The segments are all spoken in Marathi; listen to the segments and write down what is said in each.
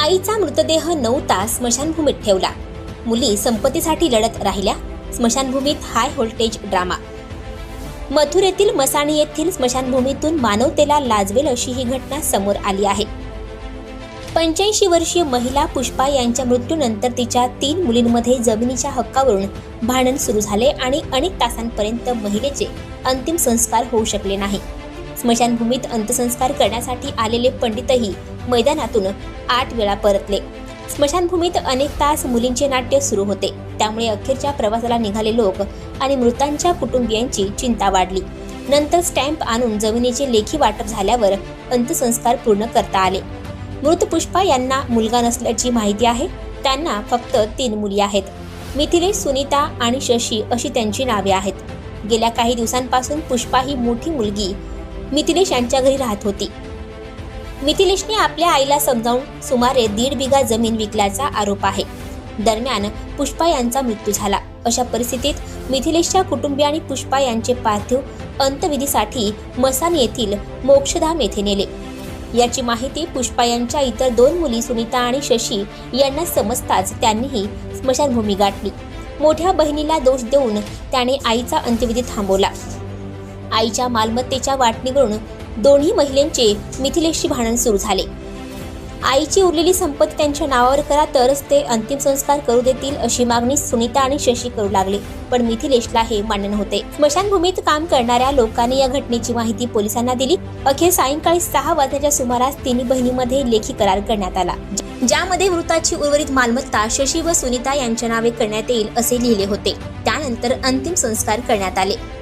आईचा मृतदेह नऊ तास स्मशानभूमीत ठेवला. मुली संपत्तीसाठी लढत राहिल्या. स्मशानभूमीत हाय व्होल्टेज ड्रामा. मथुरेतील मसाणी येथील स्मशानभूमीतून मानवतेला लाजवेल अशी ही घटना समोर आली आहे. पंच्याऐंशी वर्षीय महिला पुष्पा यांच्या मृत्यूनंतर तिच्या तीन मुलींमध्ये जमिनीच्या हक्कावरून भांडण सुरू झाले आणि अनेक तासांपर्यंत महिलेचे अंतिम संस्कार होऊ शकले नाही. स्मशानभूमीत अंत्यसंस्कार करण्यासाठी आलेले पंडितही मैदानातून आठ वेळा परतले. स्मशानभूमीत अनेक तास मुलींचे नाट्य सुरू होते. त्यामुळे अखेरच्या प्रवासाला निघाले लोक आणि मृतांच्या कुटुंबियांची चिंता वाढली. नंतर स्टॅम्प आणून जमिनीचे लेखी वाटप झाल्यावर अंत्यसंस्कार पूर्ण करता आले. मृत पुष्पा यांना मुलगा नसल्याची माहिती आहे. त्यांना फक्त तीन मुली आहेत. मिथिलेश सुनीता आणि शशी अशी त्यांची नावे आहेत. गेल्या काही दिवसांपासून पुष्पा ही मोठी मुलगी मिथिलेश यांच्या घरी राहत होती. मिथिलेशने आपल्या आईला समजावून सुमारे दीड बिघा जमीन विकल्याचा आरोप आहे. दरम्यान पुष्पा यांचा मृत्यू झाला. अशा परिस्थितीत मिथिलेशच्या कुटुंबियांनी पुष्पा यांचे पार्थिव अंत्यविधीसाठी मसान येथील मोक्षधाम येथे नेले. याची माहिती पुष्पा यांच्या इतर दोन मुली सुनीता आणि शशी यांना समजताच त्यांनीही स्मशानभूमी गाठली. मोठ्या बहिणीला दोष देऊन त्याने आईचा अंत्यविधी थांबवला. आईच्या मालमत्तेच्या वाटणीवरून दोन्ही महिलेंचे मिथिलेशशी भांडण सुरू झाले. आईची उरलेली संपत्ती त्यांच्या नावावर करा तरच ते अंतिम संस्कार करू देतील अशी मागणी सुनीता आणि शशी करू लागले. पण मिथिलेशला हे मान्य नव्हते. स्मशानभूमीत काम करणाऱ्या लोकांनी या घटनेची माहिती पोलिसांना दिली. अखेर सायंकाळी सहा वाजण्याच्या सुमारास तिन्ही बहिणीमध्ये लेखी करार करण्यात आला. ज्यामध्ये मृताची उर्वरित मालमत्ता शशी व सुनीता यांच्या नावे करण्यात येईल असे लिहिले होते. त्यानंतर अंतिम संस्कार करण्यात आले.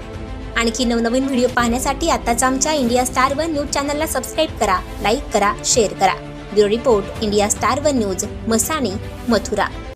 आणखी नवनवीन व्हिडिओ पाहण्यासाठी आताच आमच्या इंडिया स्टार वन न्यूज चॅनलला सबस्क्राईब करा लाईक करा शेअर करा. Bureau report India star one news Masani Mathura.